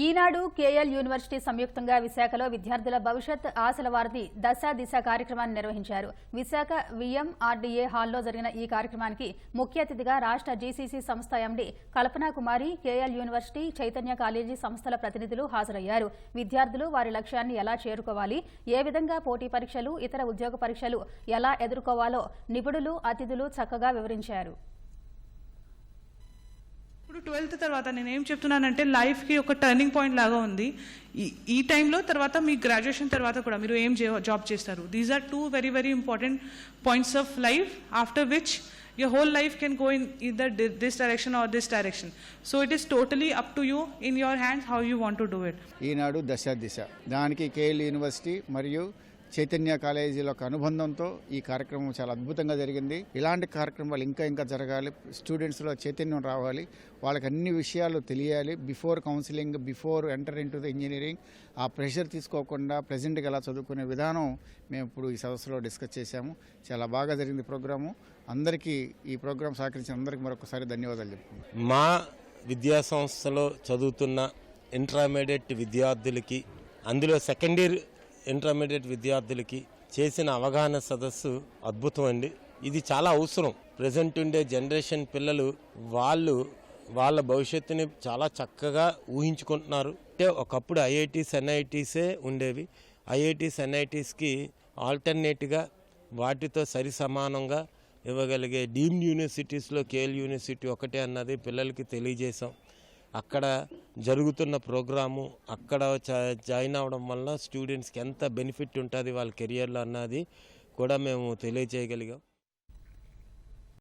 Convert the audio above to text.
ఈనాడు KL university సంయుక్తంగా విశాఖలో విద్యార్థుల భవిష్యత్ ఆశల వారధి దశ దిశ కార్యక్రమాన్ని నిర్వహించారు. విశాఖ విఎంఆర్డీఏ హాల్లో జరిగిన ఈ కార్యక్రమానికి ముఖ్య అతిథిగా రాష్ట్ర జీసీసీ సంస్థ MD Kalpana Kumari KL university Chaitanya college సంస్థల ప్రతినిధులు హాజరయ్యారు. విద్యార్థులు వారి లక్ష్యాన్ని ఎలా చేరుకోవాలి ఏ విధంగా పోటీ పరీక్షలు ఇతర ఉద్యోగ పరీక్షలు ఎలా ఎదుర్కోవాలో నిపుణులు అతిథులు చక్కగా వివరించారు. ఇప్పుడు ట్వెల్త్ తర్వాత నేను ఏం చెప్తున్నానంటే లైఫ్కి ఒక టర్నింగ్ పాయింట్ లాగా ఉంది. ఈ ఈ టైంలో తర్వాత మీ గ్రాడ్యుయేషన్ తర్వాత కూడా మీరు ఏం జాబ్ చేస్తారు? These are two very very important points of life after which your whole life can go in either this direction or this direction so it is totally up to you in your hands how you want to do it ఈనాడు దశ దిశ. దానికి KL university మరియు చైతన్య కాలేజీల యొక్క అనుబంధంతో ఈ కార్యక్రమం చాలా అద్భుతంగా జరిగింది. ఇలాంటి కార్యక్రమాలు ఇంకా ఇంకా జరగాలి. స్టూడెంట్స్లో చైతన్యం రావాలి. వాళ్ళకి అన్ని విషయాలు తెలియాలి. Before counselling before enter into the engineering ఆ ప్రెషర్ తీసుకోకుండా ప్రజెంట్గా ఎలా చదువుకునే విధానం మేము ఇప్పుడు ఈ సదస్సులో డిస్కస్ చేశాము. చాలా బాగా జరిగింది ప్రోగ్రాము. అందరికీ ఈ ప్రోగ్రాం సహకరించిన అందరికీ మరొకసారి ధన్యవాదాలు చెప్పుకుంటున్నాను. మా విద్యా సంస్థలో చదువుతున్న ఇంటర్మీడియట్ విద్యార్థులకి అందులో సెకండ్ ఇయర్ ఇంటర్మీడియట్ విద్యార్థులకి చేసిన అవగాహన సదస్సు అద్భుతం అండి ఇది చాలా అవసరం. ప్రజెంట్ ఉండే జనరేషన్ పిల్లలు వాళ్ళు వాళ్ళ భవిష్యత్తుని చాలా చక్కగా ఊహించుకుంటున్నారు. అంటే ఒకప్పుడు ఐఐటీస్ ఎన్ఐటీసే ఉండేవి. ఐఐటీస్ ఎన్ఐటీస్కి ఆల్టర్నేట్గా వాటితో సరి సమానంగా ఇవ్వగలిగే డీమ్డ్ యూనివర్సిటీస్లో కేఎల్ యూనివర్సిటీ ఒకటే అన్నది పిల్లలకి తెలియజేశాం. అక్కడ జరుగుతున్న ప్రోగ్రాము అక్కడ జాయిన్ అవ్వడం వల్ల స్టూడెంట్స్కి ఎంత బెనిఫిట్ ఉంటుంది వాళ్ళ కెరియర్లో అన్నది కూడా మేము తెలియజేయగలిగాం